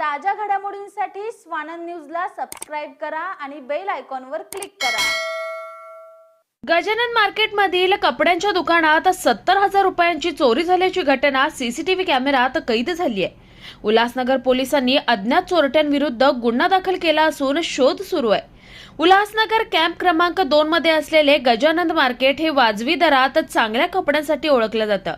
ताज्या घडामोडींसाठी स्वानंद न्यूजला सबस्क्राईब करा आणि बेल आयकॉनवर क्लिक करा. गजानन मार्केटमधील कपड्यांच्या दुकानात सत्तर हजार रुपयांची चोरी झाल्याची घटना सीसीटीव्ही कॅमेऱ्यात कैद झाली आहे. उल्हासनगर पोलिसांनी अज्ञात चोरट्यांविरुद्ध गुन्हा दाखल केला असून शोध सुरू आहे. उल्हासनगर कॅम्प क्रमांक दोन मध्ये असलेले गजानंद मार्केट हे वाजवी दरात चांगल्या कपड्यांसाठी ओळखलं जातं.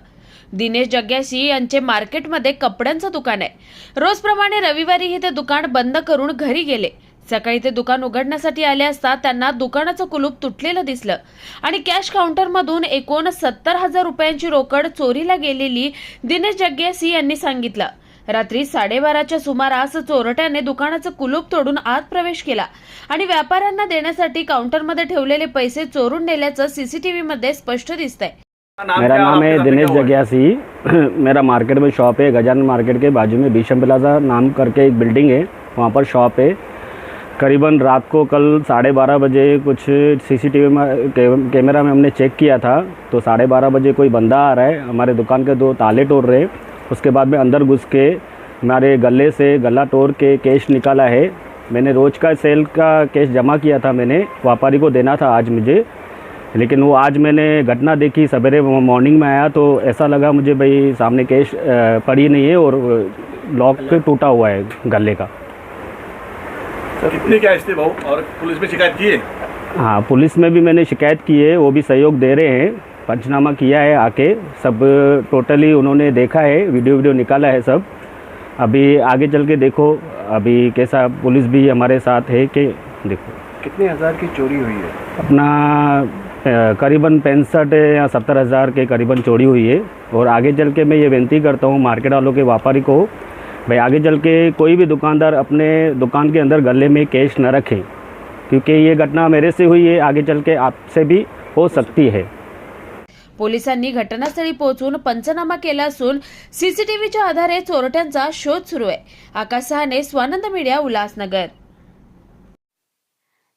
दिनेश जग्याशी यांचे मार्केटमध्ये कपड्यांचं दुकान आहे. रोजप्रमाणे रविवारीही ते दुकान बंद करून घरी गेले. सकाळी ते दुकान उघडण्यासाठी आले असता त्यांना दुकानाचं कुलूप तुटलेलं दिसलं. आणि कॅश काउंटरमधून एकूण सत्तर हजार रुपयांची रोकड चोरीला गेलेली दिनेश जग्यासी यांनी सांगितलं. रात्री साडेबाराच्या सुमारास चोरट्याने दुकानाचं कुलूप तोडून आत प्रवेश केला आणि व्यापाऱ्यांना देण्यासाठी काउंटरमध्ये ठेवलेले पैसे चोरून नेल्याचं सीसीटीव्हीमध्ये स्पष्ट दिसतंय. मेरा नाम है दिनेश जग्यासी। मेरा मार्केट में शॉप है गजानन मार्केट के बाजू में भीषम प्लाजा नाम करके एक बिल्डिंग है वहाँ पर शॉप है। करीबन रात को कल साढ़े बारह बजे कुछ सीसीटीवी में कैमरा में हमने चेक किया था तो साढ़े बारह बजे कोई बंदा आ रहा है हमारे दुकान के दो ताले तोड़ रहे उसके बाद में अंदर घुस के हमारे गले से गला तोड़ के कैश निकाला है। मैंने रोज़ का सेल का कैश जमा किया था मैंने व्यापारी को देना था आज मुझे। लेकिन वो आज मैंने घटना देखी सवेरे मॉर्निंग में आया तो ऐसा लगा मुझे भाई सामने कैश पड़ी नहीं है और लॉक टूटा हुआ है गले का। कितने कैश थे भाऊ? और पुलिस में शिकायत की है? हाँ पुलिस में भी मैंने शिकायत की है वो भी सहयोग दे रहे हैं। पंचनामा किया है आके सब टोटली उन्होंने देखा है वीडियो वीडियो निकाला है सब। अभी आगे चल के देखो अभी कैसा पुलिस भी हमारे साथ है कि देखो। कितने हज़ार की चोरी हुई है? अपना करीबन पैंसठ या सत्तर हज़ार के करीबन चोरी हुई है। और आगे चल के मैं ये विनती करता हूँ मार्केट वालों के व्यापारी को, भाई आगे चल के कोई भी दुकानदार अपने दुकान के अंदर गले में कैश न रखें, क्योंकि ये घटना मेरे से हुई है, आगे चल के आपसे भी हो सकती है। पोलिसांनी घटनास्थळी पोहोचून पंचनामा असून सीसीटीव्हीच्या आधारे चोरट्यांचा शोध सुरू आहे. आकाश सहाने स्वानंद मीडिया उल्हासनगर.